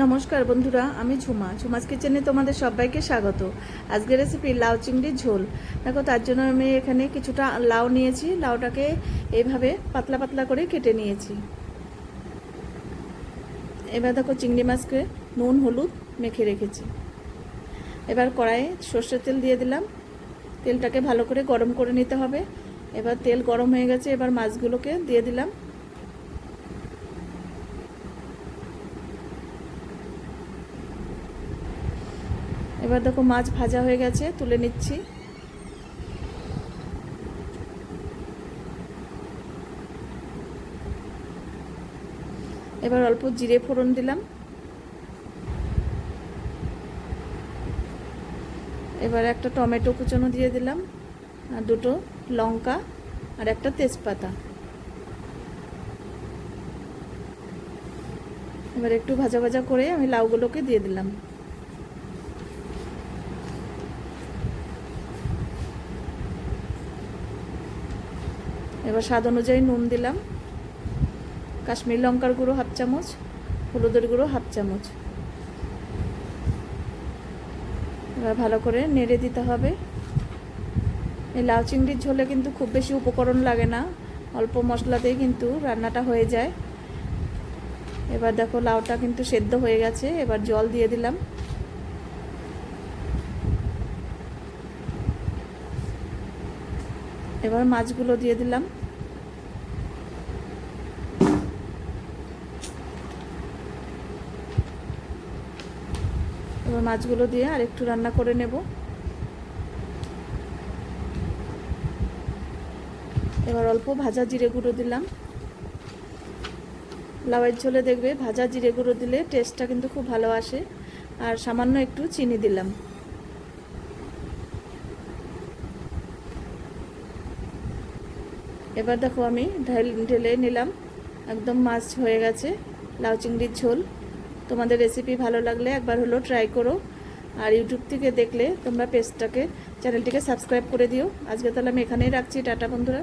নমস্কার বন্ধুরা, আমি ঝুমা। ঝুমাস কিচেনে তোমাদের সবাইকে স্বাগত। আজকের রেসিপি লাউ চিংড়ির ঝোল। দেখো, তার জন্য আমি এখানে কিছুটা লাউ নিয়েছি। লাউটাকে এইভাবে পাতলা পাতলা করে কেটে নিয়েছি। এবার দেখো, চিংড়ি মাছকে নুন, হলুদ মেখে রেখেছি। এবার কড়াইয়ে সর্ষের তেল দিয়ে দিলাম। তেলটাকে ভালো করে গরম করে নিতে হবে। এবার তেল গরম হয়ে গেছে, এবার মাছগুলোকে দিয়ে দিলাম। এবার দেখো মাছ ভাজা হয়ে গেছে, তুলে নিচ্ছি। এবার অল্প জিরে ফোড়ন দিলাম। এবার একটা টমেটো কুচানো দিয়ে দিলাম, আর দুটো লঙ্কা, আর একটা তেজপাতা। এবার একটু ভাজা ভাজা করে আমি লাউগুলোকে দিয়ে দিলাম। এবার স্বাদ অনুযায়ী নুন দিলাম। কাশ্মীর লঙ্কার গুঁড়ো হাফ চামচ, হলুদের গুঁড়ো হাফ চামচ। এবার ভালো করে নেড়ে দিতে হবে। এই লাউ চিংড়ির ঝোলে কিন্তু খুব বেশি উপকরণ লাগে না, অল্প মশলাতেই কিন্তু রান্নাটা হয়ে যায়। এবার দেখো লাউটা কিন্তু সেদ্ধ হয়ে গেছে, এবার জল দিয়ে দিলাম। এবার মাছগুলো দিয়ে দিলাম। এবার মাছগুলো দিয়ে আর একটু রান্না করে নেব। এবার অল্প ভাজা জিরে গুঁড়ো দিলাম। লাউয়ের ঝোলে দেখবে ভাজা জিরে গুঁড়ো দিলে টেস্টটা কিন্তু খুব ভালো আসে। আর সামান্য একটু চিনি দিলাম। এবার দেখো আমি ঢেল নিলাম। একদম মাছ হয়ে গেছে, লাউ চিংড়ির ঝোল। তোমাদের রেসিপি ভালো লাগলে একবার হলো ট্রাই করো। আর ইউটিউব থেকে দেখলে তোমরা পেজটাকে চ্যানেলটিকে সাবস্ক্রাইব করে দিও। আজকে তাহলে আমি এখানেই রাখছি। টাটা বন্ধুরা।